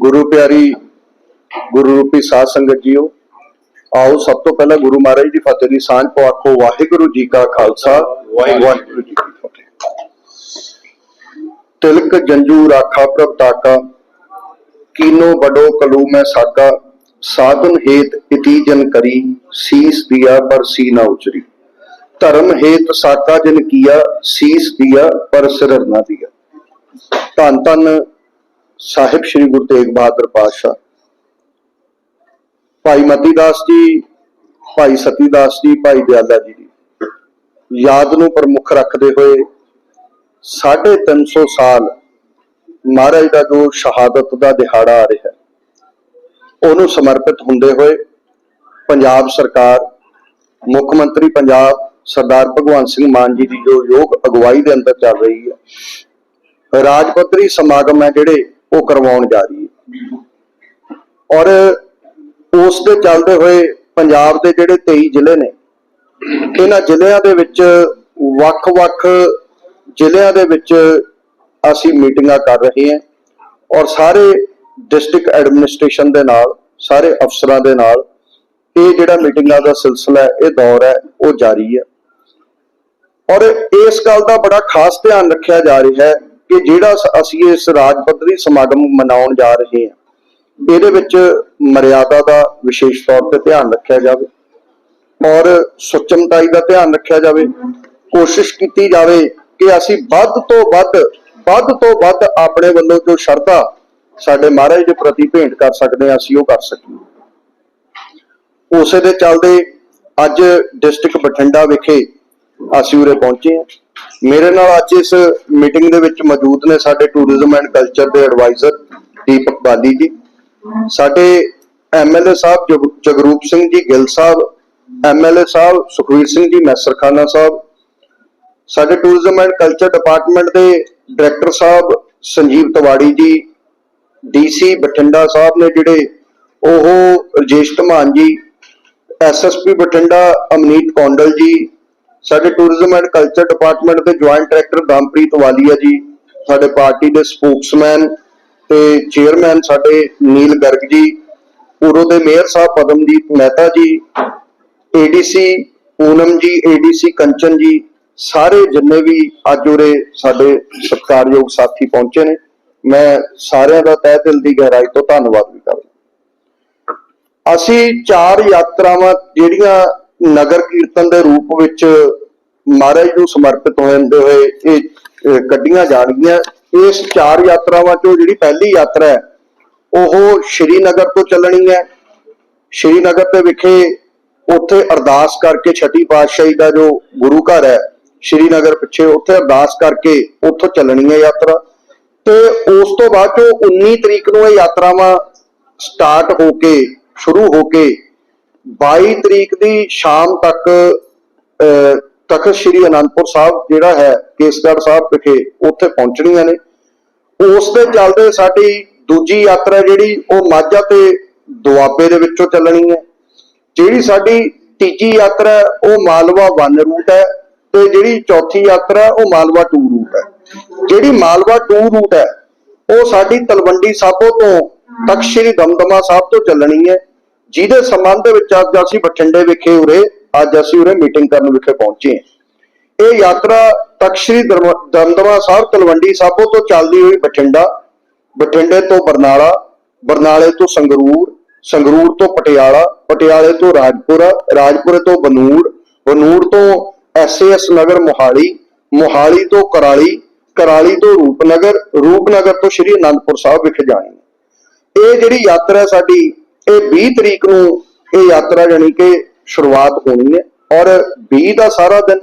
ਗੁਰੂ ਪਿਆਰੀ ਗੁਰੂ ਰੂਪੀ ਸਾਧ ਸੰਗਤ ਜੀਓ ਆਓ ਸਭ ਤੋਂ ਪਹਿਲਾਂ ਗੁਰੂ ਮਹਾਰਾਜ ਦੀ ਫਤਿਹ ਦੀ ਸਾਂਝ ਪਵਾਖੋ ਵਾਹਿਗੁਰੂ ਜੀ ਕਾ ਖਾਲਸਾ ਵਾਹਿਗੁਰੂ ਜੀ ਕੀ ਫਤਿਹ ਤਿਲਕ ਜੰਜੂ ਰਾਖਾ ਪ੍ਰਭ ਤਾਕਾ ਕੀਨੋ ਬਡੋ ਕਲੂ ਮੈਂ ਸਾਕਾ ਸਾਧਨ ਹੇਤ ਇਤੀ ਜਨ ਕਰੀ ਸੀਸ ਦਿਆ ਪਰ ਸੀ ਨਾ ਉਚਰੀ ਧਰਮ ਹੇਤ ਸਾਕਾ ਜਨ ਕੀਆ ਸੀਸ ਦਿਆ ਪਰ ਸਿਰ ਨਾ ਦਿਆ ਧੰਨ ਧੰਨ ਸਾਹਿਬ ਸ੍ਰੀ ਗੁਰੂ ਤੇਗ ਬਹਾਦਰ ਪਾਤਸ਼ਾਹ। ਭਾਈ ਮਤੀ ਦਾਸ ਜੀ, ਭਾਈ ਸਤੀ ਦਾਸ ਜੀ, ਭਾਈ ਦਿਆਲਾ ਜੀ ਦੀ ਯਾਦ ਨੂੰ ਪ੍ਰਮੁੱਖ ਰੱਖਦੇ ਹੋਏ 350 ਸਾਲ ਮਹਾਰਾਜ ਦਾ ਜੋ ਸ਼ਹਾਦਤ ਦਾ ਦਿਹਾੜਾ ਆ ਰਿਹਾ, ਉਹਨੂੰ ਸਮਰਪਿਤ ਹੁੰਦੇ ਹੋਏ ਪੰਜਾਬ ਸਰਕਾਰ, ਮੁੱਖ ਮੰਤਰੀ ਪੰਜਾਬ ਸਰਦਾਰ ਭਗਵੰਤ ਸਿੰਘ ਮਾਨ ਜੀ ਦੀ ਜੋ ਯੋਗ ਅਗਵਾਈ ਦੇ ਅੰਦਰ ਚੱਲ ਰਹੀ ਹੈ। ਰਾਜ ਪੱਧਰੀ ਸਮਾਗਮ ਹੈ ਜਿਹੜੇ ਉਹ ਕਰਵਾਉਣ ਜਾ ਰਹੀ ਹੈ। ਔਰ ਉਸ ਦੇ ਚੱਲਦੇ ਹੋਏ ਪੰਜਾਬ ਦੇ ਜਿਹੜੇ 23 ਜ਼ਿਲ੍ਹੇ ਨੇ, ਇਹਨਾਂ ਜ਼ਿਲ੍ਹਿਆਂ ਦੇ ਵਿੱਚ ਵੱਖ-ਵੱਖ ਜ਼ਿਲ੍ਹਿਆਂ ਦੇ ਵਿੱਚ ਅਸੀਂ ਮੀਟਿੰਗਾਂ ਕਰ ਰਹੇ ਹਾਂ ਔਰ ਸਾਰੇ ਡਿਸਟ੍ਰਿਕਟ ਐਡਮਿਨਿਸਟ੍ਰੇਸ਼ਨ ਦੇ ਨਾਲ, ਸਾਰੇ ਅਫਸਰਾਂ ਦੇ ਨਾਲ ਇਹ ਜਿਹੜਾ ਮੀਟਿੰਗਾਂ ਦਾ ਸਿਲਸਿਲਾ ਇਹ ਦੌਰ ਹੈ, ਉਹ ਜਾਰੀ ਹੈ। ਔਰ ਇਸ ਗੱਲ ਦਾ ਬੜਾ ਖਾਸ ਧਿਆਨ ਰੱਖਿਆ ਜਾ ਰਿਹਾ ਹੈ ਕਿ ਜਿਹੜਾ ਅਸੀਂ ਇਸ ਰਾਜ ਪੱਧਰੀ ਸਮਾਗਮ ਮਨਾਉਣ ਜਾ ਰਹੇ ਹਾਂ, ਇਹਦੇ ਵਿੱਚ ਮਰਿਆਦਾ ਦਾ ਵਿਸ਼ੇਸ਼ ਤੌਰ ਤੇ ਧਿਆਨ ਰੱਖਿਆ ਜਾਵੇ ਔਰ ਸੁਚਮਤਾਈ ਦਾ ਧਿਆਨ ਰੱਖਿਆ ਜਾਵੇ। ਕੋਸ਼ਿਸ਼ ਕੀਤੀ ਜਾਵੇ ਕਿ ਅਸੀਂ ਵੱਧ ਤੋਂ ਵੱਧ ਵੱਧ ਤੋਂ ਵੱਧ ਆਪਣੇ ਵੱਲੋਂ ਜੋ ਸ਼ਰਧਾ ਸਾਡੇ ਮਹਾਰਾਜ ਦੇ ਪ੍ਰਤੀ ਭੇਂਟ ਕਰ ਸਕਦੇ ਹਾਂ, ਅਸੀਂ ਉਹ ਕਰ ਸਕੀਏ। ਉਸੇ ਦੇ ਚੱਲਦੇ ਅੱਜ ਡਿਸਟ੍ਰਿਕਟ ਬਠਿੰਡਾ ਵਿਖੇ ਅਸੀਂ ਉਰੇ ਪਹੁੰਚੇ ਹਾਂ। ਮੇਰੇ ਨਾਲ ਅੱਜ ਇਸ ਮੀਟਿੰਗ ਦੇ ਵਿੱਚ ਮੌਜੂਦ ਨੇ ਸਾਡੇ ਟੂਰਿਜ਼ਮ ਐਂਡ ਕਲਚਰ ਦੇ ਐਡਵਾਈਜ਼ਰ ਦੀਪਕ ਬਾਲੀ ਜੀ। ਸਾਡੇ ਐਮਐਲਏ ਸਾਹਿਬ ਜਗਰੂਪ ਸਿੰਘ ਜੀ ਗਿੱਲ ਸਾਹਿਬ ਐਮਐਲਏ ਸਾਹਿਬ ਸੁਖਵੀਰ ਸਿੰਘ ਜੀ ਮੈਸਰਖਾਨਾ ਸਾਹਿਬ, ਸਾਡੇ ਟੂਰਿਜ਼ਮ ਐਂਡ ਕਲਚਰ ਡਿਪਾਰਟਮੈਂਟ ਦੇ ਡਾਇਰੈਕਟਰ ਸਾਹਿਬ ਸੰਜੀਵ ਤਵਾੜੀ ਜੀ ਡੀਸੀ ਬਠਿੰਡਾ ਸਾਹਿਬ ਨੇ ਜਿਹੜੇ ਉਹ ਰਜੇਸ਼ ਧਮਾਨ ਜੀ ਐਸਐਸਪੀ ਬਠਿੰਡਾ ਅਮਨੀਤ ਕੌਂਡਲ ਜੀ ਸਾਡੇ ਟੂਰਿਜ਼ਮ ਐਂਡ ਕਲਚਰ ਡਿਪਾਰਟਮੈਂਟ ਦੇ ਜੁਆਇੰਟ ਡਾਇਰੈਕਟਰ ਦਮਪ੍ਰੀਤ ਵਾਲੀਆ ਜੀ, ਸਾਡੇ ਪਾਰਟੀ ਦੇ ਸਪੋਕਸਮੈਨ ਤੇ ਚੇਅਰਮੈਨ ਸਾਡੇ ਨੀਲ ਗਰਗ ਜੀ ਪੂਰੋ ਦੇ ਮੇਅਰ ਸਾਹਿਬ ਪਦਮਜੀਤ ਮਹਿਤਾ ਜੀ ਏਡੀਸੀ ਪੂਨਮ ਜੀ ਏਡੀਸੀ ਕੰਚਨ ਜੀ, ਸਾਰੇ ਜਿੰਨੇ ਵੀ ਅੱਜ ਉਰੇ ਸਾਡੇ ਸਤਿਕਾਰਯੋਗ ਸਾਥੀ ਪਹੁੰਚੇ ਨੇ, ਮੈਂ ਸਾਰਿਆਂ ਦਾ ਤਹਿ ਦਿਲ ਦੀ ਗਹਿਰਾਈ ਤੋਂ ਧੰਨਵਾਦ ਵੀ ਕਰਦਾ ਅਸੀਂ ਚਾਰ ਯਾਤਰਾਵਾਂ ਜਿਹੜੀਆਂ ਨਗਰ ਕੀਰਤਨ ਦੇ ਰੂਪ ਵਿੱਚ ਮਹਾਰਾਜ ਨੂੰ ਸਮਰਪਿਤ ਹੋਣ ਹੋਏ ਇਹ ਕੱਢੀਆਂ ਜਾਣਗੀਆਂ। ਇਸ ਚਾਰ ਯਾਤਰਾਵਾਂ ਚੋਂ ਜਿਹੜੀ ਪਹਿਲੀ ਯਾਤਰਾ ਹੈ, ਉਹ ਸ਼੍ਰੀਨਗਰ ਤੋਂ ਚੱਲਣੀ ਹੈ। ਸ਼੍ਰੀਨਗਰ ਦੇ ਵਿਖੇ ਉੱਥੇ ਅਰਦਾਸ ਕਰਕੇ ਛठी ਪਾਤਸ਼ਾਹੀ ਦਾ ਜੋ ਗੁਰੂ ਘਰ ਹੈ, ਸ਼੍ਰੀਨਗਰ ਪਿੱਛੇ ਉੱਥੇ ਅਰਦਾਸ ਕਰਕੇ ਉੱਥੋਂ ਚੱਲਣੀ ਹੈ ਯਾਤਰਾ। ਤੇ ਉਸ ਤੋਂ ਬਾਅਦ ਚੋਂ 19 ਤਰੀਕ ਨੂੰ ਇਹ ਯਾਤਰਾਵਾਂ ਸਟਾਰਟ ਹੋ ਕੇ, ਸ਼ੁਰੂ ਹੋ ਕੇ 22 ਤਰੀਕ ਦੀ ਸ਼ਾਮ ਤੱਕ ਅਹ, ਤਖਤ ਸ੍ਰੀ ਅਨੰਦਪੁਰ ਸਾਹਿਬ ਜਿਹੜਾ ਹੈ ਕੇਸਗੜ੍ਹ ਸਾਹਿਬ ਵਿਖੇ ਉੱਥੇ ਪਹੁੰਚਣੀਆਂ ਨੇ। ਉਸ ਦੇ ਚੱਲਦੇ ਸਾਡੀ ਦੂਜੀ ਯਾਤਰਾ ਜਿਹੜੀ ਉਹ ਮਾਝਾ ਤੇ ਦੁਆਬੇ ਦੇ ਵਿੱਚੋਂ ਚੱਲਣੀ ਹੈ। ਜਿਹੜੀ ਸਾਡੀ ਤੀਜੀ ਯਾਤਰਾ ਉਹ ਮਾਲਵਾ 1 ਰੂਟ ਹੈ ਤੇ ਜਿਹੜੀ ਚੌਥੀ ਯਾਤਰਾ ਉਹ ਮਾਲਵਾ 2 ਰੂਟ ਹੈ। ਜਿਹੜੀ ਮਾਲਵਾ 2 ਰੂਟ ਹੈ ਉਹ ਸਾਡੀ ਤਲਵੰਡੀ ਸਾਬੋ ਤੋਂ ਤਖਤ ਸ੍ਰੀ ਦਮਦਮਾ ਸਾਹਿਬ ਤੋਂ ਚੱਲਣੀ ਹੈ। ਜਿਹਦੇ ਸੰਬੰਧ ਵਿੱਚ ਅੱਜ ਅਸੀਂ ਬਠਿੰਡੇ ਵਿਖੇ ਉਰੇ, ਅੱਜ ਅਸੀਂ ਉਰੇ ਮੀਟਿੰਗ ਕਰਨ ਵਿਖੇ ਪਹੁੰਚੇ ਹਾਂ। ਇਹ ਯਾਤਰਾ ਤਖਤ ਦਮਦਮਾ ਸਾਹਿਬ, ਤਲਵੰਡੀ ਸਾਬੋ ਤੋਂ ਚੱਲਦੀ ਹੋਈ ਬਠਿੰਡਾ, ਬਠਿੰਡੇ ਤੋਂ ਬਰਨਾਲਾ, ਬਰਨਾਲੇ ਤੋਂ ਸੰਗਰੂਰ ਸੰਗਰੂਰ ਤੋਂ ਪਟਿਆਲਾ, ਪਟਿਆਲੇ ਤੋਂ ਰਾਜਪੁਰਾ, ਰਾਜਪੁਰੇ ਤੋਂ ਬਨੂੜ ਬਨੂੜ ਤੋਂ ਐਸਏਐਸ ਨਗਰ ਮੋਹਾਲੀ ਮੋਹਾਲੀ ਤੋਂ ਕਰਾਲੀ ਕਰਾਲੀ ਤੋਂ ਰੂਪਨਗਰ ਰੂਪਨਗਰ ਤੋਂ ਸ਼੍ਰੀ ਅਨੰਦਪੁਰ ਸਾਹਿਬ ਵਿਖੇ ਜਾਣੀ ਇਹ ਜਿਹੜੀ ਯਾਤਰਾ ਸਾਡੀ ਇਹ 20 ਤਰੀਕ ਨੂੰ ਇਹ ਯਾਤਰਾ ਜਾਨੀ ਕਿ ਸ਼ੁਰੂਆਤ ਹੋਣੀ ਹੈ ਔਰ 20 ਦਾ ਸਾਰਾ ਦਿਨ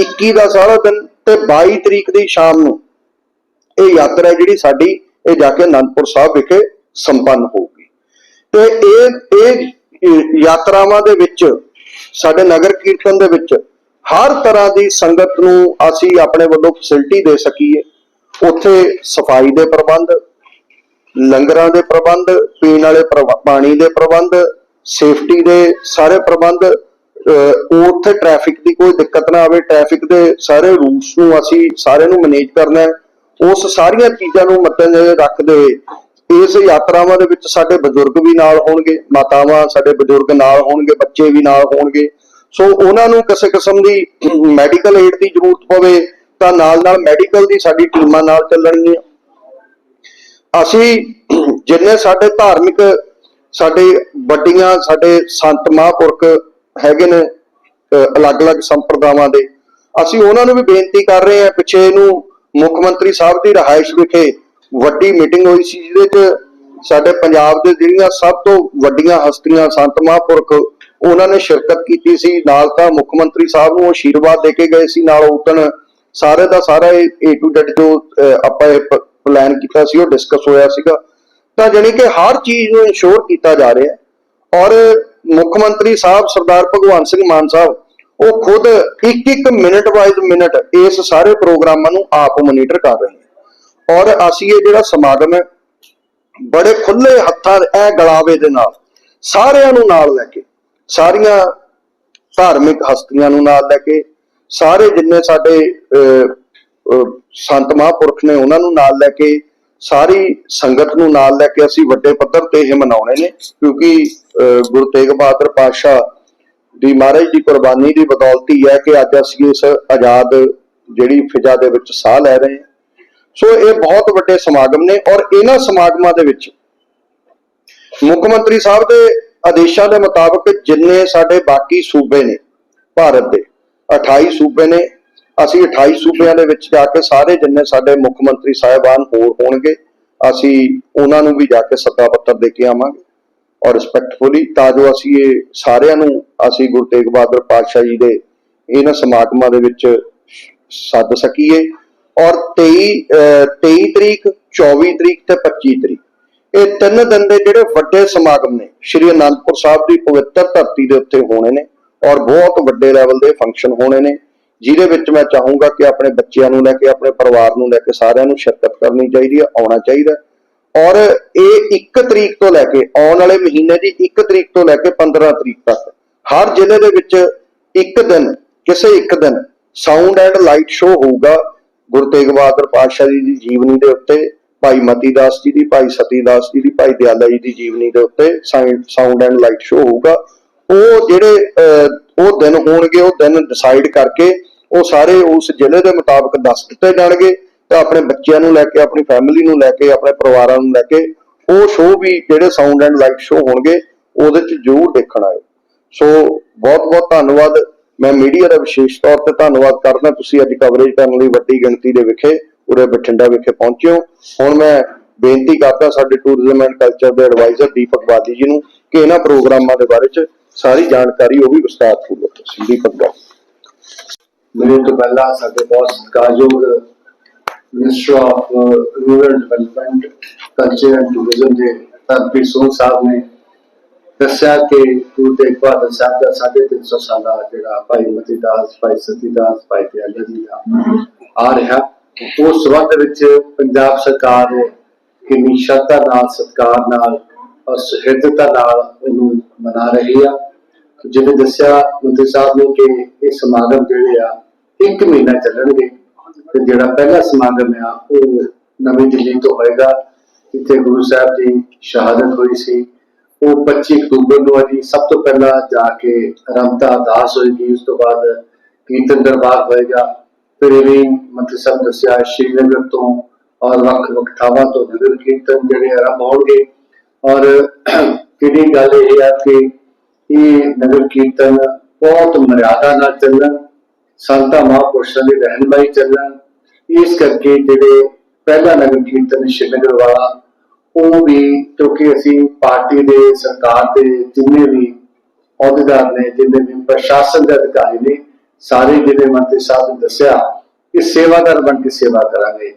21 ਦਾ ਸਾਰਾ ਦਿਨ ਤੇ 22 ਤਰੀਕ ਦੀ ਸ਼ਾਮ ਨੂੰ ਇਹ ਯਾਤਰਾ ਜਿਹੜੀ ਸਾਡੀ, ਇਹ ਜਾ ਕੇ ਅਨੰਦਪੁਰ ਸਾਹਿਬ ਵਿਖੇ ਸੰਪੰਨ ਹੋਊਗੀ। ਤੇ ਇਹ ਇਹ ਯਾਤਰਾਵਾਂ ਦੇ ਵਿੱਚ, ਸਾਡੇ ਨਗਰ ਕੀਰਤਨ ਦੇ ਵਿੱਚ ਹਰ ਤਰ੍ਹਾਂ ਦੀ ਸੰਗਤ ਨੂੰ ਅਸੀਂ ਆਪਣੇ ਵੱਲੋਂ ਫੈਸਿਲਿਟੀ ਦੇ ਸਕੀਏ। ਉੱਥੇ ਸਫ਼ਾਈ ਦੇ ਪ੍ਰਬੰਧ ਲੰਗਰਾਂ ਦੇ ਪ੍ਰਬੰਧ ਪੀਣ ਵਾਲੇ ਪ੍ਰਬ- ਪਾਣੀ ਦੇ ਪ੍ਰਬੰਧ ਸੇਫਟੀ ਦੇ ਸਾਰੇ ਪ੍ਰਬੰਧ ਅਹ, ਉੱਥੇ ਟ੍ਰੈਫਿਕ ਦੀ ਕੋਈ ਦਿੱਕਤ ਨਾ ਆਵੇ ਟ੍ਰੈਫਿਕ ਦੇ ਸਾਰੇ ਰੂਲਸ ਨੂੰ ਅਸੀਂ ਸਾਰਿਆਂ ਨੂੰ ਮੈਨੇਜ ਕਰਨਾ ਹੈ। ਉਸ ਸਾਰੀਆਂ ਚੀਜ਼ਾਂ ਨੂੰ ਮੱਦੇਨਜ਼ਰ ਰੱਖਦੇ ਹੋਏ ਇਸ ਯਾਤਰਾਵਾਂ ਦੇ ਵਿੱਚ ਸਾਡੇ ਬਜ਼ੁਰਗ ਵੀ ਨਾਲ ਹੋਣਗੇ ਮਾਤਾਵਾਂ ਸਾਡੇ ਬਜ਼ੁਰਗ ਨਾਲ ਹੋਣਗੇ ਬੱਚੇ ਵੀ ਨਾਲ ਹੋਣਗੇ। ਸੋ ਉਹਨਾਂ ਨੂੰ ਕਿਸੇ ਕਿਸਮ ਦੀ ਮੈਡੀਕਲ ਏਡ ਦੀ ਜ਼ਰੂਰਤ ਪਵੇ ਤਾਂ ਨਾਲ ਨਾਲ ਮੈਡੀਕਲ ਦੀ ਸਾਡੀ ਟੀਮਾਂ ਨਾਲ ਚੱਲਣਗੀਆਂ। ਅਸੀਂ ਜਿੰਨੇ ਸਾਡੇ ਧਾਰਮਿਕ ਸਾਡੇ ਵੱਡੀਆਂ ਸਾਡੇ ਸੰਤ ਮਹਾਂਪੁਰਖ ਹੈਗੇ ਨੇ ਅਲੱਗ-ਅਲੱਗ ਸੰਪਰਦਾਵਾਂ ਦੇ, ਅਸੀਂ ਉਹਨਾਂ ਨੂੰ ਵੀ ਬੇਨਤੀ ਕਰ ਰਹੇ ਹਾਂ ਪਿੱਛੇ ਨੂੰ ਮੁੱਖ ਮੰਤਰੀ ਸਾਹਿਬ ਦੀ ਰਹਾਇਸ਼ ਵਿਖੇ ਵੱਡੀ ਮੀਟਿੰਗ ਹੋਈ ਸੀ, ਜਿਹਦੇ 'ਚ ਸਾਡੇ ਪੰਜਾਬ ਦੇ ਜਿਹੜੀਆਂ ਸਭ ਤੋਂ ਵੱਡੀਆਂ ਹਸਤੀਆਂ ਸੰਤ ਮਹਾਂਪੁਰਖ, ਉਹਨਾਂ ਨੇ ਸ਼ਿਰਕਤ ਕੀਤੀ ਸੀ। ਨਾਲ ਤਾਂ ਮੁੱਖ ਮੰਤਰੀ ਸਾਹਿਬ ਨੂੰ ਆਸ਼ੀਰਵਾਦ ਦੇ ਕੇ ਗਏ ਸੀ, ਨਾਲ ਉਤਨ ਸਾਰੇ ਦਾ ਸਾਰਾ ਏ ਟੂ to ਜੋ ਆਪਾਂ ਪਲਾਨ ਕੀਤਾ ਸੀ, ਉਹ ਡਿਸਕਸ ਹੋਇਆ ਸੀਗਾ। ਤਾਂ ਜਾਣੀ ਕਿ ਹਰ ਚੀਜ਼ ਨੂੰ ਇਨਸ਼ੋਰ ਕੀਤਾ ਜਾ ਰਿਹਾ ਹੈ। ਔਰ ਮੁੱਖ ਮੰਤਰੀ ਸਾਹਿਬ ਸਰਦਾਰ ਭਗਵੰਤ ਸਿੰਘ ਮਾਨ ਸਾਹਿਬ, ਉਹ ਖੁਦ ਇੱਕ ਇੱਕ ਮਿੰਟ ਵਾਈਜ਼ ਮਿੰਟ ਇਸ ਸਾਰੇ ਪ੍ਰੋਗਰਾਮਾਂ ਨੂੰ ਆਪ ਮੋਨੀਟਰ ਕਰ ਰਹੇ ਨੇ। ਔਰ ਅਸੀਂ ਇਹ ਜਿਹੜਾ ਸਮਾਗਮ ਹੈ, ਬੜੇ ਖੁੱਲੇ ਹੱਥਾਂ ਐ ਗਲਾਵੇ ਦੇ ਨਾਲ, ਸਾਰਿਆਂ ਨੂੰ ਨਾਲ ਲੈ ਕੇ, ਸਾਰੀਆਂ ਧਾਰਮਿਕ ਹਸਤੀਆਂ ਨੂੰ ਨਾਲ ਲੈ ਕੇ, ਸਾਰੇ ਜਿੰਨੇ ਸਾਡੇ ਸੰਤ ਮਹਾਂਪੁਰਖ ਨੇ ਉਹਨਾਂ ਨੂੰ ਨਾਲ ਲੈ ਕੇ ਸਾਰੀ ਸੰਗਤ ਨੂੰ ਨਾਲ ਲੈ ਕੇ ਅਸੀਂ ਵੱਡੇ ਪੱਧਰ ਤੇ ਇਹ ਮਨਾਉਣੇ ਨੇ, ਕਿਉਂਕਿ ਗੁਰੂ ਤੇਗ ਬਹਾਦਰ ਪਾਤਸ਼ਾਹ ਦੀ ਮਹਾਰਾਜ ਦੀ ਕੁਰਬਾਨੀ ਦੀ ਬਦੌਲਤ ਹੈ ਕਿ ਅੱਜ ਅਸੀਂ ਇਸ ਆਜ਼ਾਦ ਜਿਹੜੀ ਫਿਜ਼ਾ ਦੇ ਵਿੱਚ ਸਾਹ ਲੈ ਰਹੇ ਹਾਂ। ਸੋ ਇਹ ਬਹੁਤ ਵੱਡੇ ਸਮਾਗਮ ਨੇ ਔਰ ਇਹਨਾਂ ਸਮਾਗਮਾਂ ਦੇ ਵਿੱਚ ਮੁੱਖ ਮੰਤਰੀ ਸਾਹਿਬ ਦੇ ਆਦੇਸ਼ਾਂ ਦੇ ਮੁਤਾਬਕ ਜਿੰਨੇ ਸਾਡੇ ਬਾਕੀ ਸੂਬੇ ਨੇ, ਭਾਰਤ ਦੇ 28 ਸੂਬੇ ਨੇ ਅਸੀਂ 28 ਸੂਬਿਆਂ ਦੇ ਵਿੱਚ ਜਾ ਕੇ ਸਾਰੇ ਜਿੰਨੇ ਸਾਡੇ ਮੁੱਖ ਮੰਤਰੀ ਸਾਹਿਬਾਨ ਹੋਰ ਹੋਣਗੇ, ਅਸੀਂ ਉਹਨਾਂ ਨੂੰ ਵੀ ਜਾ ਕੇ ਸੱਦਾ ਪੱਤਰ ਦੇ ਕੇ ਆਵਾਂਗੇ। ਔਰ ਰਿਸਪੈਕਟਫੁਲੀ ਤਾਂ ਜੋ ਅਸੀਂ ਇਹ ਸਾਰਿਆਂ ਨੂੰ, ਅਸੀਂ ਗੁਰੂ ਤੇਗ ਬਹਾਦਰ ਪਾਤਸ਼ਾਹ ਜੀ ਦੇ ਇਹਨਾਂ ਸਮਾਗਮਾਂ ਦੇ ਵਿੱਚ ਸੱਦ ਸਕੀਏ। ਔਰ 23 ਅਹ 23 ਤਰੀਕ 24 ਤਰੀਕ ਤੇ 25 ਤਰੀਕ। ਇਹ ਤਿੰਨ ਦਿਨ ਦੇ ਜਿਹੜੇ ਵੱਡੇ ਸਮਾਗਮ ਨੇ, ਸ਼੍ਰੀ ਅਨੰਦਪੁਰ ਸਾਹਿਬ ਦੀ ਪਵਿੱਤਰ ਧਰਤੀ ਦੇ ਉੱਤੇ ਹੋਣੇ ਨੇ ਔਰ ਬਹੁਤ ਵੱਡੇ ਲੈਵਲ ਦੇ ਫੰਕਸ਼ਨ ਹੋਣੇ ਨੇ। ਜਿਹਦੇ ਵਿੱਚ ਮੈਂ ਚਾਹੂੰਗਾ ਕਿ ਆਪਣੇ ਬੱਚਿਆਂ ਨੂੰ ਲੈ ਕੇ ਆਪਣੇ ਪਰਿਵਾਰ ਨੂੰ ਲੈ ਕੇ ਸਾਰਿਆਂ ਨੂੰ ਸ਼ਿਰਕਤ ਕਰਨੀ ਚਾਹੀਦੀ ਹੈ ਆਉਣਾ ਚਾਹੀਦਾ ਔਰ ਇਹ 1 ਤਰੀਕ ਤੋਂ ਲੈ ਕੇ ਆਉਣ ਵਾਲੇ ਮਹੀਨੇ ਦੀ 1 ਤਰੀਕ ਤੋਂ ਲੈ ਕੇ 15 ਤਰੀਕ ਤੱਕ ਹਰ ਜ਼ਿਲ੍ਹੇ ਦੇ ਵਿੱਚ ਇੱਕ ਦਿਨ ਕਿਸੇ ਇੱਕ ਦਿਨ ਸਾਊਂਡ ਐਂਡ ਲਾਈਟ ਸ਼ੋਅ ਹੋਊਗਾ। ਗੁਰੂ ਤੇਗ ਬਹਾਦਰ ਪਾਤਸ਼ਾਹ ਜੀ ਦੀ ਜੀਵਨੀ ਦੇ ਉੱਤੇ ਭਾਈ ਮਤੀ ਦਾਸ ਜੀ ਦੀ ਭਾਈ ਸਤੀ ਦਾਸ ਜੀ ਦੀ ਭਾਈ ਦਿਆਲਾ ਜੀ ਦੀ ਜੀਵਨੀ ਦੇ ਉੱਤੇ ਸਾਊਂਡ ਐਂਡ ਲਾਈਟ ਸ਼ੋਅ ਹੋਊਗਾ। ਉਹ ਜਿਹੜੇ ਅਹ, ਉਹ ਦਿਨ ਹੋਣਗੇ ਉਹ ਦਿਨ ਡਿਸਾਈਡ ਕਰਕੇ ਉਹ ਸਾਰੇ ਉਸ ਜ਼ਿਲ੍ਹੇ ਦੇ ਮੁਤਾਬਕ ਦੱਸ ਦਿੱਤੇ ਜਾਣਗੇ ਤੇ ਆਪਣੇ ਬੱਚਿਆਂ ਨੂੰ ਲੈ ਕੇ, ਆਪਣੀ ਫੈਮਿਲੀ ਨੂੰ ਲੈ ਕੇ, ਆਪਣੇ ਪਰਿਵਾਰਾਂ ਨੂੰ ਲੈ ਕੇ ਉਹ ਸ਼ੋਅ ਵੀ ਜਿਹੜੇ ਸਾਊਂਡ ਐਂਡ ਲਾਈਟ ਸ਼ੋਅ ਹੋਣਗੇ, ਉਹਦੇ 'ਚ ਜ਼ਰੂਰ ਦੇਖਣ ਆਇਓ। ਸੋ ਬਹੁਤ ਬਹੁਤ ਧੰਨਵਾਦ। ਮੈਂ ਮੀਡੀਆ ਦਾ ਵਿਸ਼ੇਸ਼ ਤੌਰ ਤੇ ਧੰਨਵਾਦ ਕਰਦਾ ਤੁਸੀਂ ਅੱਜ ਕਵਰੇਜ ਕਰਨ ਲਈ ਵੱਡੀ ਗਿਣਤੀ ਦੇ ਵਿਖੇ, ਉਰੇ ਬਠਿੰਡਾ ਵਿਖੇ ਪਹੁੰਚੇ ਹੋ। ਹੁਣ ਮੈਂ ਬੇਨਤੀ ਕਰਦਾ ਸਾਡੇ ਟੂਰਿਜ਼ਮ ਐਂਡ ਕਲਚਰ ਦੇ ਐਡਵਾਈਜ਼ਰ ਦੀਪਕ ਬਾਦੀ ਜੀ ਨੂੰ ਕਿ ਇਹਨਾਂ ਪ੍ਰੋਗਰਾਮਾਂ ਦੇ ਬਾਰੇ ਚ ਸਾਰੀ ਜਾਣਕਾਰੀ ਉਹ ਵੀ ਵਿਸਤਾਰਪੂਰਵਕ ਦੱਸਣ। ਦੀਪਕ ਬਾਦੀ। ਮੇਰੇ ਤੋਂ ਪਹਿਲਾਂ ਸਾਡੇ ਬਹੁਤ ਸਤਿਕਾਰਯੋਗ minister of rural development culture and tourism ਦੇ ਤਰਪੀ ਸੋਨ ਸਾਹਿਬ ਨੇ ਦੱਸਿਆ ਕਿ ਗੁਰੂ ਤੇਗ ਬਹਾਦਰ ਸਾਹਿਬ ਦਾ 350 ਸਾਲਾ ਜਿਹੜਾ ਭਾਈ ਮਤੀ ਦਾਸ, ਭਾਈ ਸਤੀ ਦਾਸ, ਭਾਈ ਦਿਆਲਾ ਜੀ ਦਾ ਆ ਰਿਹਾ। ਉਸ ਸਬੰਧ ਵਿੱਚ ਪੰਜਾਬ ਸਰਕਾਰ ਨੇ ਕਿੰਨੀ ਸ਼ਰਧਾ ਨਾਲ, ਸਤਿਕਾਰ ਨਾਲ ਔਰ ਸੁਹਿਰਦਤਾ ਨਾਲ ਉਹਨੂੰ ਮਨਾ ਰਹੀ ਆ। ਜਿਵੇਂ ਦੱਸਿਆ ਮੰਤਰੀ ਸਾਹਿਬ ਨੇ ਕਿ ਇਹ ਸਮਾਗਮ ਜਿਹੜੇ ਆ, ਇੱਕ ਮਹੀਨਾ ਚੱਲਣਗੇ ਤੇ ਜਿਹੜਾ ਪਹਿਲਾ ਸਮਾਗਮ ਆ, ਉਹ ਨਵੀਂ ਦਿੱਲੀ ਤੋਂ ਹੋਏਗਾ। ਜਿੱਥੇ ਗੁਰੂ ਸਾਹਿਬ ਦੀ ਸ਼ਹਾਦਤ ਹੋਈ ਸੀ। ਉਹ 25 ਅਕਤੂਬਰ ਨੂੰ ਆ ਸਭ ਤੋਂ ਪਹਿਲਾਂ ਜਾ ਕੇ ਰਮਤਾ ਅਰਦਾਸ ਹੋਏਗੀ, ਉਸ ਤੋਂ ਬਾਅਦ ਕੀਰਤਨ ਦਰਬਾਰ ਹੋਏਗਾ। ਫਿਰ ਇਹ ਵੀ ਮੰਤਰੀ ਸਾਹਿਬ ਦੱਸਿਆ, ਸ਼੍ਰੀਨਗਰ ਤੋਂ ਔਰ ਵੱਖ ਵੱਖ ਥਾਵਾਂ ਤੋਂ ਨਗਰ ਕੀਰਤਨ ਜਿਹੜੇ ਆਰੰਭ ਹੋਣਗੇ। ਔਰ ਕਿਹੜੀ ਗੱਲ ਇਹ ਆ ਕਿ ਇਹ ਨਗਰ ਕੀਰਤਨ ਬਹੁਤ ਮਰਿਆਦਾ ਨਾਲ ਚੱਲਣ, ਸੰਤਾਂ ਮਹਾਂਪੁਰਸ਼ਾਂ ਦੀ ਰਹਿਨਮਾਈ ਚੱਲਣ। ਇਸ ਕਰਕੇ ਜਿਹੜੇ ਪਹਿਲਾ ਨਗਰ ਕੀਰਤਨ ਸ਼੍ਰੀਨਗਰ ਵਾਲਾ, ਉਹ ਵੀ ਕਿਉਂਕਿ ਅਸੀਂ ਪਾਰਟੀ ਦੇ ਸਰਕਾਰ ਦੇ ਜਿੰਨੇ ਵੀ ਅਹੁਦੇਦਾਰ ਨੇ, ਜਿੰਨੇ ਵੀ ਪ੍ਰਸ਼ਾਸਨ ਦੇ ਅਧਿਕਾਰੀ ਨੇ, ਸਾਰੇ ਜਿਹੜੇ ਮੰਤਰੀ ਸਾਹਿਬ ਨੇ ਦੱਸਿਆ ਕਿ ਸੇਵਾਦਾਰ ਬਣ ਕੇ ਸੇਵਾ ਕਰਾਂਗੇ।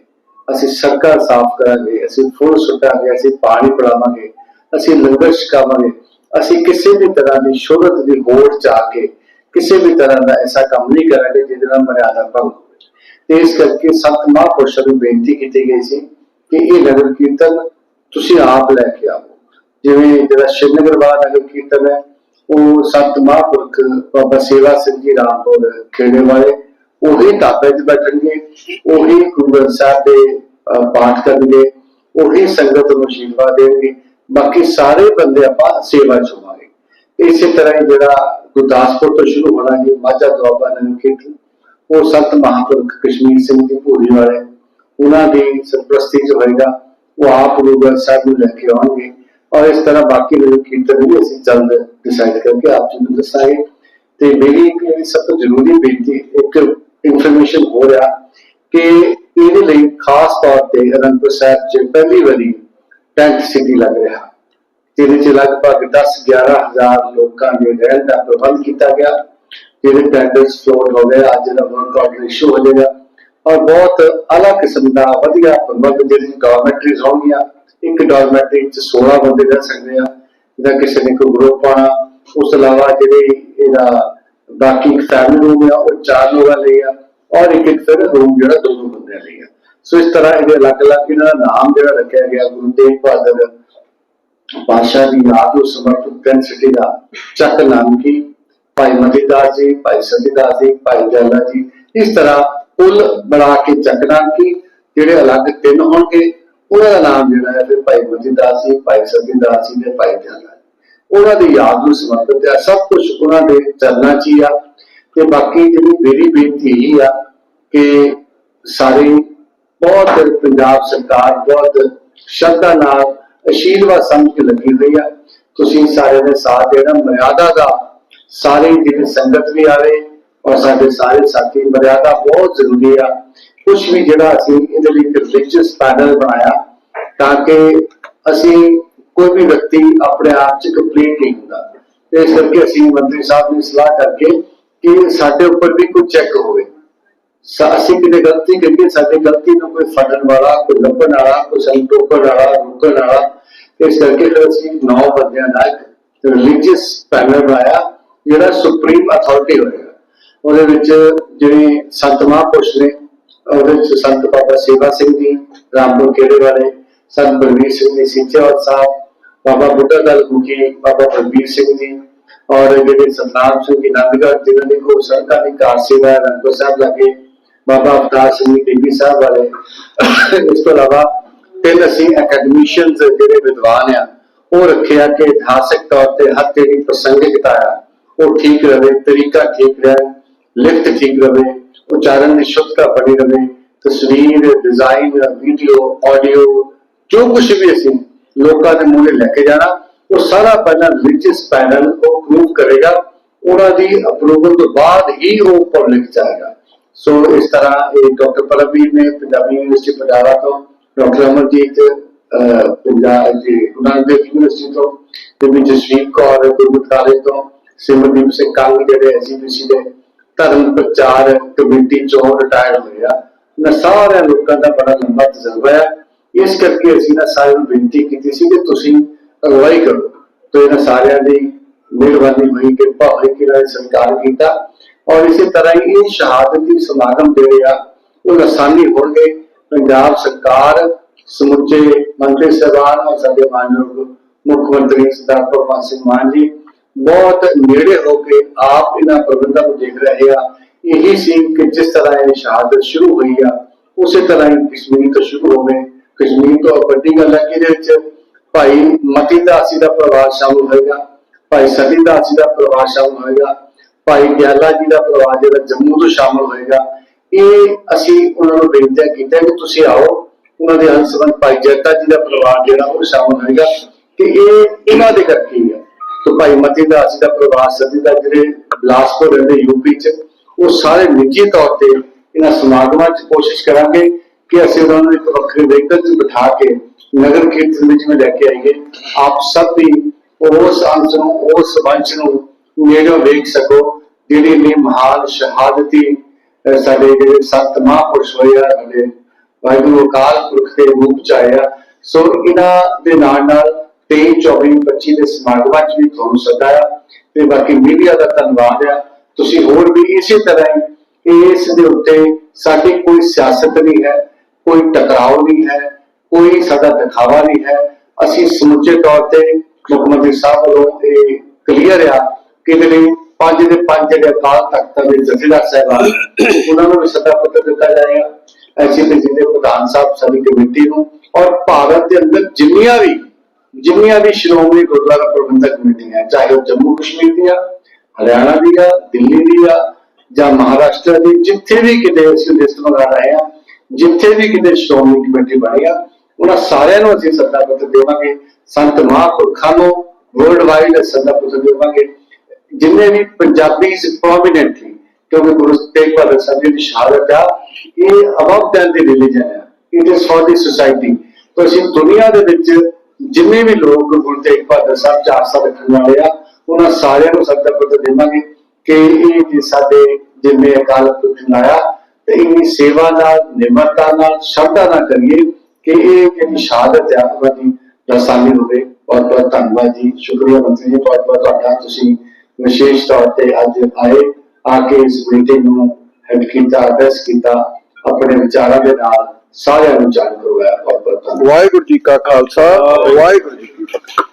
ਅਸੀਂ ਸੜਕਾਂ ਸਾਫ਼ ਕਰਾਂਗੇ, ਅਸੀਂ ਫੁੱਲ ਸੁੱਟਾਂਗੇ, ਅਸੀਂ ਪਾਣੀ ਪਿਲਾਵਾਂਗੇ, ਅਸੀਂ ਲੰਗਰ ਛਕਾਵਾਂਗੇ। ਅਸੀਂ ਕਿਸੇ ਵੀ ਤਰ੍ਹਾਂ ਦੀ ਸ਼ੋਹਰਤ ਦੀ ਹੋੜ ਚ ਆ ਕੇ ਕਿਸੇ ਵੀ ਤਰ੍ਹਾਂ ਦਾ ਐਸਾ ਕੰਮ ਨਹੀਂ ਕਰਾਂਗੇ ਜਿਹਦੇ ਨਾਲ ਮਰਿਆਦਾ ਭੰਗ ਤੇ ਇਸ ਕਰਕੇ ਸੰਤ ਮਹਾਂਪੁਰਸ਼ਾਂ ਨੂੰ ਬੇਨਤੀ ਕੀਤੀ ਗਈ ਸੀ ਕਿ ਇਹ ਨਗਰ ਕੀਰਤਨ ਤੁਸੀਂ ਆਪ ਲੈ ਕੇ ਆਓ। ਜਿਵੇਂ ਜਿਹੜਾ ਸ਼੍ਰੀਨਗਰ ਵਾਲਾ ਨਗਰ ਕੀਰਤਨ ਹੈ, ਉਹ ਸੰਤ ਮਹਾਂਪੁਰਖ ਬਾਬਾ ਸੇਵਾ ਸਿੰਘ ਜੀ ਰਾਮਪੁਰ ਖੇੜੇ ਵਾਲੇ, ਉਹੀ ਢਾਬੇ 'ਚ ਬੈਠਣਗੇ, ਉਹੀ ਗੁਰੂ ਗ੍ਰੰਥ ਸਾਹਿਬ ਦੇ ਪਾਠ ਕਰਨਗੇ, ਉਹੀ ਸੰਗਤ ਨੂੰ ਆਸ਼ੀਰਵਾਦ ਦੇਣਗੇ। ਬਾਕੀ ਸਾਰੇ ਬੰਦੇ ਆਪਾਂ ਸੇਵਾ ਚ ਹੋਵਾਂਗੇ। ਇਸੇ ਤਰ੍ਹਾਂ ਹੀ ਜਿਹੜਾ ਗੁਰਦਾਸਪੁਰ ਤੋਂ ਸ਼ੁਰੂ ਹੋਣਾ ਜੀ, ਮਾਝਾ ਦੁਆਬਾ ਨਗਰ ਉਹ ਸੰਤ ਮਹਾਂਪੁਰਖ ਕਸ਼ਮੀਰ ਸਿੰਘ ਜੀ ਭੂਰੀ ਵਾਲੇ, ਉਹਨਾਂ ਦੀ ਸਰਪ੍ਰਸਤੀ ਚ ਹੋਏਗਾ। ਉਹ ਆਪ ਗੁਰੂ ਸਾਹਿਬ ਨੂੰ ਲੈ ਕੇ ਆਉਣਗੇ। ਔਰ ਇਸ ਤਰ੍ਹਾਂ ਬਾਕੀ ਨਗਰ ਕੀਰਤਨ ਵੀ ਅਸੀਂ ਜਲਦ ਡਿਸਾਈਡ ਕਰਕੇ ਆਪ ਜੀ ਨੂੰ ਦੱਸਾਂਗੇ। ਤੇ ਮੇਰੀ ਇੱਕ ਸਭ ਤੋਂ ਜ਼ਰੂਰੀ ਬੇਨਤੀ, ਇੱਕ ਇਨਫੋਰਮੇਸ਼ਨ ਹੋ ਰਿਹਾ ਕਿ ਇਹਦੇ ਲਈ ਖਾਸ ਤੌਰ ਤੇ ਅਨੰਦਪੁਰ ਸਾਹਿਬ 'ਚ ਪਹਿਲੀ ਵਾਰੀ ਟੈਂਟ ਸਿਟੀ ਲੱਗ ਰਿਹਾ। ਜਿਹਦੇ 'ਚ ਲਗਭਗ 10-11 ਲੋਕਾਂ ਦੇ ਰਹਿਣ ਦਾ ਪ੍ਰਬੰਧ ਕੀਤਾ ਗਿਆ। ਜਿਹਦੇ ਟੈਂਟਸ ਫਲੋਰ ਹੋ ਗਏ ਅੱਜ ਦਾ ਵਰਕਆਊਟ ਰੇਸ਼ੋ ਹੋ ਜਾਏਗਾ। ਔਰ ਬਹੁਤ ਅਲੱਗ ਕਿਸਮ ਦਾ ਵਧੀਆ ਪ੍ਰਬੰਧ ਜਿਹੜੇ ਡਾਰਮੈਟਰੀਜ਼ ਹੋਣਗੀਆਂ। ਇੱਕ ਡਾਰਮੈਟਰੀ 'ਚ 16 ਬੰਦੇ ਰਹਿ ਸਕਦੇ ਆ, ਜਾਂ ਕਿਸੇ ਨੇ ਕੋਈ ਗਰੁੱਪ ਪਾਣਾ ਉਸ ਤੋਂ ਇਲਾਵਾ ਜਿਹੜੇ ਇਹਦਾ ਬਾਕੀ ਫੈਮਿਲੀ ਰੂਮ ਆ, ਉਹ ਚਾਰ ਲੋਕਾਂ ਲਈ ਆ। ਔਰ ਇੱਕ ਇੱਕ ਫਿਰ ਰੂਮ ਜਿਹੜਾ ਦੋ ਦੋ ਬੰਦਿਆਂ ਲਈ ਆ। ਸੋ ਇਸ ਤਰ੍ਹਾਂ ਇਹਦੇ ਅਲੱਗ-ਅਲੱਗ ਇਹਨਾਂ ਦਾ ਨਾਮ ਜਿਹੜਾ ਰੱਖਿਆ ਗਿਆ, ਗੁਰੂ ਤੇਗ ਬਹਾਦਰ ਪਾਸ਼ਾ ਦੀ ਯਾਦ ਨੂੰ ਸਮਰਪਿਤ ਟੈਂਟ ਸਿਟੀ ਦਾ ਚੱਕ ਨਾਨਕੀ ਭਾਈ ਮਤੀਦਾਸ ਜੀ, ਭਾਈ ਸਤੀਦਾਸ ਜੀ, ਭਾਈ ਜੈਲਾ ਜੀ, ਇਸ ਤਰ੍ਹਾਂ ਕੁੱਲ ਬਣਾ ਕੇ ਚੱਕ ਨਾਨਕੀ ਜਿਹੜੇ ਅਲੱਗ ਤਿੰਨ ਹੋਣਗੇ, ਉਹਨਾਂ ਦਾ ਨਾਮ ਜਿਹੜਾ ਹੈ ਫਿਰ ਭਾਈ ਮਤੀਦਾਸ ਜੀ, ਭਾਈ ਸਤੀਦਾਸ ਜੀ ਤੇ ਭਾਈ ਜੈਲਾ ਉਹਨਾਂ ਦੀ ਯਾਦ ਨੂੰ ਸਮਰਪਿਤ ਹੈ, ਸਭ ਕੁਝ ਉਹਨਾਂ ਦੇ ਚਰਨਾਂ 'ਚ ਹੀ ਆ। ਤੇ ਬਾਕੀ ਜਿਹੜੀ ਮੇਰੀ ਬੇਨਤੀ ਇਹ ਆ ਕਿ ਸਾਰੇ ਬਹੁਤ ਪੰਜਾਬ ਸਰਕਾਰ, ਬਹੁਤ ਸ਼ਰਧਾ ਨਾਲ ਅਸ਼ੀਰਵਾਦ ਸਮਝ ਕੇ ਲੱਗੀ ਹੋਈ ਆ। ਤੁਸੀਂ ਸਾਰੇ ਦੇ ਸਾਥ ਦੇਣਾ ਮਰਿਆਦਾ ਦਾ, ਸਾਰੀ ਜਿਹੜੀ ਸੰਗਤ ਵੀ ਆਵੇ ਔਰ ਸਾਡੇ ਸਾਰੇ ਸਾਥੀ, ਮਰਿਆਦਾ ਬਹੁਤ ਜ਼ਰੂਰੀ ਆ। ਕੁਝ ਵੀ ਜਿਹੜਾ ਅਸੀਂ ਇਹਦੇ ਲਈ ਇੱਕ ਰਿਲੀਜੀਅਸ ਪੈਨਲ ਬਣਾਇਆ ਤਾਂ ਕਿ ਅਸੀਂ ਕੋਈ ਵੀ ਵਿਅਕਤੀ ਆਪਣੇ ਆਪ ਚ ਕੰਪਲੀਟ ਨਹੀਂ ਹੁੰਦਾ। ਇਸ ਕਰਕੇ ਅਸੀਂ ਮੰਤਰੀ ਸਾਹਿਬ ਦੀ ਸਲਾਹ ਕਰਕੇ ਕਿ ਸਾਡੇ ਉੱਪਰ ਵੀ ਕੋਈ ਚੈੱਕ ਹੋਵੇ। ਅਸੀਂ ਕਿਤੇ ਗਲਤੀ ਕਰੀਏ, ਸਾਡੀ ਗਲਤੀ ਨੂੰ ਕੋਈ ਫੜਨ ਵਾਲਾ, ਕੋਈ ਲੱਭਣ ਵਾਲਾ, ਕੋਈ ਸਾਨੂੰ ਟੋਕਣ ਵਾਲਾ, ਰੋਕਣ ਵਾਲਾ, ਇਸ ਕਰਕੇ ਫਿਰ ਅਸੀਂ ਨੌ ਬੰਦਿਆਂ ਦਾ ਇੱਕ ਰਿਲੀਜੀਅਸ ਪੈਨਲ ਬਣਾਇਆ, ਜਿਹੜਾ ਸੁਪਰੀਮ ਅਥਾਰਟੀ ਹੋਏਗਾ ਉਹਦੇ ਵਿੱਚ ਜਿਹੜੇ ਸੰਤ ਮਹਾਂਪੁਰਸ਼ ਨੇ, ਉਹਦੇ ਵਿੱਚ ਸੰਤ ਬਾਬਾ ਸੇਵਾ ਸਿੰਘ ਜੀ, ਰਾਮਪੁਰ ਖੇੜੇ ਵਾਲੇ, ਸੰਤ ਬਲਵੀਰ ਸਿੰਘ ਜੀ ਸਿੰਚੇਵਾਲ ਸਾਹਿਬ, ਬਾਬਾ ਬੁੱਢਾ ਦਲ ਮੁਖੀ, ਬਾਬਾ ਬਲਬੀਰ ਸਿੰਘ ਜੀ, ਔਰ ਜਿਹੜੇ ਸਤਨਾਮ ਸਿੰਘ ਜੀ, ਨੰਦਗੜ੍ਹ, ਜਿਨ੍ਹਾਂ ਦੀ ਕੋ ਸਰਕਾਰ ਦੀ ਕਾਰ ਸੇਵਾ ਹੈ ਸਾਹਿਬ ਲੱਗੇ ਬਾਬਾ ਅਵਤਾਰ ਸਿੰਘ ਜੀ ਬੀਬੀ ਸਾਹਿਬ ਵਾਲੇ ਇਸ ਤੋਂ ਇਲਾਵਾ ਤਿੰਨ ਅਸੀਂ ਅਕੈਡਮੀਸ਼ੀਅਨਸ ਜਿਹੜੇ ਵਿਦਵਾਨ ਆ ਉਹ ਰੱਖਿਆ ਕਿ ਇਤਿਹਾਸਕ ਤੌਰ ਤੇ ਹਰ ਤੇਰੀ ਪ੍ਰਸੰਗਿਕਤਾ ਆ ਉਹ ਠੀਕ ਰਵੇ ਤਰੀਕਾ ਠੀਕ ਰਹੇ ਲਿਖਤ ਠੀਕ ਰਵੇ ਉਚਾਰਨ ਦੀ ਸ਼ੁੱਧਤਾ ਬਣੀ ਰਵੇ ਤਸਵੀਰ ਡਿਜ਼ਾਈਨ ਵੀਡੀਓ ਆਡੀਓ ਜੋ ਕੁਝ ਵੀ ਅਸੀਂ ਲੋਕਾਂ ਦੇ ਮੂਹਰੇ ਲੈ ਕੇ ਜਾਣਾ ਉਹ ਸਾਰਾ ਪਹਿਲਾਂ ਰਿਲੀਜੀਅਸ ਪੈਨਲ ਉਹ ਅਪਰੂਵ ਕਰੇਗਾ ਉਹਨਾਂ ਦੀ ਅਪਰੂਵਲ ਤੋਂ ਬਾਅਦ ਹੀ ਉਹ ਪਬਲਿਕ ਜਾਏਗਾ ਸੋ ਇਸ ਤਰ੍ਹਾਂ ਇਹ ਡਾਕਟਰ ਪਰਮਵੀਰ ਨੇ ਪੰਜਾਬੀ ਯੂਨੀਵਰਸਿਟੀ ਪਟਿਆਲਾ ਤੋਂ ਡਾਕਟਰ ਅਮਰਜੀਤ ਪੰਜਾਬ ਜੀ ਗੁਰੂ ਦੇਵ ਯੂਨੀਵਰਸਿਟੀ ਤੋਂ ਤੇ ਵੀ ਜਸਵੀਰ ਕੌਰ ਗੁਰਮੁਖ ਤੋਂ, ਸਿਮਰਦੀਪ ਸਿੰਘ ਕੰਗ ਜਿਹੜੇ ਐਸਜੀਪੀਸੀ ਦੇ ਧਰਮ ਪ੍ਰਚਾਰ ਕਮੇਟੀ ਚੋਂ ਰਿਟਾਇਰ ਹੋਇਆ ਆ। ਇਹਨਾਂ ਸਾਰਿਆਂ ਲੋਕਾਂ ਦਾ ਬੜਾ ਲੰਬਾ ਤਜਰਬਾ ਹੈ ਇਸ ਕਰਕੇ ਅਸੀਂ ਨਾ ਸਾਰਿਆਂ ਨੂੰ ਬੇਨਤੀ ਕੀਤੀ ਸੀ ਕਿ ਤੁਸੀਂ ਅਗਵਾਈ ਕਰੋ। ਤੇ ਇਹਨਾਂ ਸਾਰਿਆਂ ਦੀ ਮਿਹਰਬਾਨੀ ਹੋਈ ਕਿਰਪਾ ਹੋਈ ਕਿ ਇਹਨਾਂ ਨੇ ਕੀਤਾ ਔਰ ਇਸੇ ਤਰ੍ਹਾਂ ਹੀ ਇਹ ਸ਼ਹਾਦਤੀ ਸਮਾਗਮ ਜਿਹੜੇ ਆ, ਉਹ ਲਾਸਾਨੀ ਹੋਣਗੇ। ਪੰਜਾਬ ਸਰਕਾਰ, ਸਮੁੱਚੇ ਮੰਤਰੀ ਸਾਹਿਬਾਨ ਔਰ ਸਾਡੇ ਮਾਨਯੋਗ ਮੁੱਖ ਮੰਤਰੀ ਸਰਦਾਰ ਭਗਵੰਤ ਸਿੰਘ ਮਾਨ ਜੀ, ਬਹੁਤ ਨੇੜੇ ਹੋ ਕੇ ਆਪ ਇਹਨਾਂ ਪ੍ਰਬੰਧਾਂ ਨੂੰ ਦੇਖ ਰਹੇ ਆ। ਇਹੀ ਸੀ ਕਿ ਜਿਸ ਤਰ੍ਹਾਂ ਇਹ ਸ਼ਹਾਦਤ ਸ਼ੁਰੂ ਹੋਈ ਆ, ਉਸੇ ਤਰ੍ਹਾਂ ਹੀ ਕਸ਼ਮੀਰ ਤੋਂ ਸ਼ੁਰੂ ਹੋਵੇ ਕਸ਼ਮੀਰ ਤੋਂ ਵੱਡੀ ਗੱਲ ਹੈ ਕਿ ਇਹਦੇ ਵਿੱਚ ਭਾਈ ਮਤੀ ਦਾਸੀ ਦਾ ਪਰਿਵਾਰ ਸ਼ਾਮਲ ਹੋਏਗਾ, ਭਾਈ ਸਤੀ ਦਾਸੀ ਦਾ ਪਰਿਵਾਰ ਸ਼ਾਮਲ ਹੋਏਗਾ ਭਾਈ ਗਿਆਲਾ ਜੀ ਦਾ ਪਰਿਵਾਰ ਜਿਹੜਾ ਜੰਮੂ ਤੋਂ ਸ਼ਾਮਲ ਹੋਏਗਾ, ਇਹ ਅਸੀਂ ਉਹਨਾਂ ਨੂੰ ਬੇਨਤੀ ਕੀਤਾ ਕਿ ਤੁਸੀਂ ਆਓ, ਉਹਨਾਂ ਦੇ ਅੰਸ਼ਵੰਤ ਭਾਈ ਜੈਤਾ ਜੀ ਦਾ ਪਰਿਵਾਰ ਜਿਹੜਾ ਉਹ ਸ਼ਾਮਲ ਹੋਏਗਾ ਕਿ ਇਹ ਇਹਨਾਂ ਦੇ ਕਰਕੇ ਹੀ ਹੈ ਤੇ ਭਾਈ ਮਤੀ ਦਾਸ ਦਾ ਪਰਿਵਾਰ ਸਦੀ ਦਾ ਜਿਹੜੇ ਬਿਲਾਸਪੁਰ ਰਹਿੰਦੇ ਯੂਪੀ ਚ, ਉਹ ਸਾਰੇ ਨਿੱਜੀ ਤੌਰ ਤੇ ਇਹਨਾਂ ਸਮਾਗਮਾਂ ਚ ਕੋਸ਼ਿਸ਼ ਕਰਾਂਗੇ ਕਿ ਅਸੀਂ ਉਹਨਾਂ ਨੂੰ ਇੱਕ ਵੱਖਰੇ ਵਹੀਕਲ ਚ ਬਿਠਾ ਕੇ ਨਗਰ ਕੀਰਤਨ ਵਿੱਚ ਮੈਂ ਲੈ ਕੇ ਆਈਏ। ਆਪ ਸਭ ਵੀ ਉਸ ਅੰਸ਼ ਨੂੰ, ਉਸ ਵੰਸ਼ ਨੂੰ ਨੇੜੋਂ ਵੇਖ ਸਕੋ, ਜਿਹੜੀ ਇੰਨੀ ਮਹਾਨ ਸ਼ਹਾਦਤੀ ਸਾਡੇ ਜਿਹੜੇ ਸੱਤ ਮਹਾਂਪੁਰਸ਼ ਹੋਏ ਆ, ਸਾਡੇ ਵਾਹਿਗੁਰੂ ਅਕਾਲ ਪੁਰਖ ਦੇ ਰੂਪ ਚ ਆਏ ਸੋ ਇਹਨਾਂ ਦੇ ਨਾਲ ਨਾਲ 23 24 25 ਦੇ ਸਮਾਗਮਾਂ ਚ ਵੀ ਤੁਹਾਨੂੰ ਸੱਦਾ ਤੇ ਬਾਕੀ ਮੀਡੀਆ ਦਾ ਧੰਨਵਾਦ ਆ। ਤੁਸੀਂ ਹੋਰ ਵੀ ਇਸੇ ਤਰ੍ਹਾਂ ਹੀ ਇਸ ਦੇ ਉੱਤੇ ਸਾਡੀ ਕੋਈ ਸਿਆਸਤ ਨਹੀਂ ਹੈ, ਕੋਈ ਟਕਰਾਓ ਨਹੀਂ ਹੈ, ਕੋਈ ਸਾਡਾ ਦਿਖਾਵਾ ਨਹੀਂ ਹੈ। ਅਸੀਂ ਸਮੁੱਚੇ ਤੌਰ ਤੇ ਮੁੱਖ ਮੰਤਰੀ ਸਾਹਿਬ ਵੱਲੋਂ ਇਹ ਕਲੀਅਰ ਆ ਕਿ ਇਹਦੇ ਪੰਜ ਦੇ ਪੰਜ ਜਿਹੜੇ ਅਕਾਲ ਤਖਤ ਦੇ ਜਥੇਦਾਰ ਸਾਹਿਬਾਨ, ਉਹਨਾਂ ਨੂੰ ਵੀ ਸੱਦਾ ਪੱਤਰ ਦਿੱਤਾ ਜਾਏਗਾ ਐਸਜੀਪੀਸੀ ਦੇ ਪ੍ਰਧਾਨ ਸਾਹਿਬ ਸਾਡੀ ਕਮੇਟੀ ਨੂੰ ਔਰ ਭਾਰਤ ਦੇ ਅੰਦਰ ਜਿੰਨੀਆਂ ਵੀ ਜਿੰਨੀਆਂ ਵੀ ਸ਼੍ਰੋਮਣੀ ਗੁਰਦੁਆਰਾ ਪ੍ਰਬੰਧਕ ਕਮੇਟੀਆਂ, ਚਾਹੇ ਉਹ ਜੰਮੂ ਕਸ਼ਮੀਰ ਦੀਆਂ, ਹਰਿਆਣਾ ਦੀਆਂ, ਦਿੱਲੀ ਦੀਆਂ ਜਾਂ ਮਹਾਰਾਸ਼ਟਰ ਦੀ, ਜਿੱਥੇ ਵੀ ਕਿਤੇ ਅਸੀਂ ਲਿਸਟ ਬਣਾ ਰਹੇ ਹਾਂ, ਜਿੱਥੇ ਵੀ ਕਿਤੇ ਸ਼੍ਰੋਮਣੀ ਕਮੇਟੀ ਬਣੀ ਆ, ਉਹਨਾਂ ਸਾਰਿਆਂ ਨੂੰ ਅਸੀਂ ਸੱਦਾ ਪੱਤਰ ਦੇਵਾਂਗੇ। ਸੰਤ ਮਹਾਂਪੁਰਖਾਂ ਨੂੰ ਵਰਲਡ ਵਾਈਡ ਸੱਦਾ ਪੱਤਰ ਦੇਵਾਂਗੇ। ਜਿੰਨੇ ਵੀ ਪੰਜਾਬੀ ਪ੍ਰੋਮਿਨੈਂਟਲੀ ਕਿਉਂਕਿ ਗੁਰੂ ਤੇਗ ਬਹਾਦਰ ਸਾਹਿਬ ਜੀ ਦੀ ਸ਼ਹਾਦਤ ਆ, ਇਹ ਅਬਵ ਦੈਨ ਦੀ ਰਿਲੀਜਨ ਆ it is for the society ਤਾਂ ਅਸੀਂ ਦੁਨੀਆ ਦੇ ਵਿੱਚ ਜਿੰਨੇ ਵੀ ਲੋਕ ਗੁਰੂ ਤੇਗ ਬਹਾਦਰ ਸਾਹਿਬ ਚਾਰ ਸਾਲ ਰੱਖਣ ਵਾਲੇ ਆ, ਉਹਨਾਂ ਸਾਰਿਆਂ ਨੂੰ ਸੱਦਾ ਪੱਤਰ ਦੇਵਾਂਗੇ ਕਿ ਇਹ ਜੀ ਸਾਡੇ ਜਿੰਨੇ ਅਕਾਲ ਪੁਰਖ ਨੇ ਤੇ ਇੰਨੀ ਸੇਵਾ ਨਾਲ, ਨਿਮਰਤਾ ਨਾਲ, ਸ਼ਰਧਾ ਨਾਲ ਕਰੀਏ ਕਿ ਇਹ ਜਿਹੜੀ ਸ਼ਹਾਦਤ ਹੈ ਉਹਨਾਂ ਦੀ ਰਸਾਨੀ ਹੋਵੇ। ਬਹੁਤ ਬਹੁਤ ਧੰਨਵਾਦ ਜੀ। ਸ਼ੁਕਰੀਆ ਮੰਤਰੀ ਜੀ ਬਹੁਤ ਬਹੁਤ ਤੁਹਾਡਾ ਤੁਸੀਂ ਵਿਸ਼ੇਸ਼ ਤੌਰ ਤੇ ਅੱਜ ਆਏ, ਆ ਕੇ ਇਸ ਮੀਟਿੰਗ ਨੂੰ ਹੈਡ ਕੀਤਾ ਐਡਰੈਸ ਕੀਤਾ, ਆਪਣੇ ਵਿਚਾਰਾਂ ਦੇ ਨਾਲ ਸਾਰਿਆਂ ਨੂੰ ਜਾਣ ਕਰਵਾਇਆ, ਬਹੁਤ ਬਹੁਤ ਧੰਨਵਾਦ। ਵਾਹਿਗੁਰੂ ਜੀ ਕਾ ਖਾਲਸਾ, ਵਾਹਿਗੁਰੂ ਜੀ ਕੀ ਫਤਿਹ।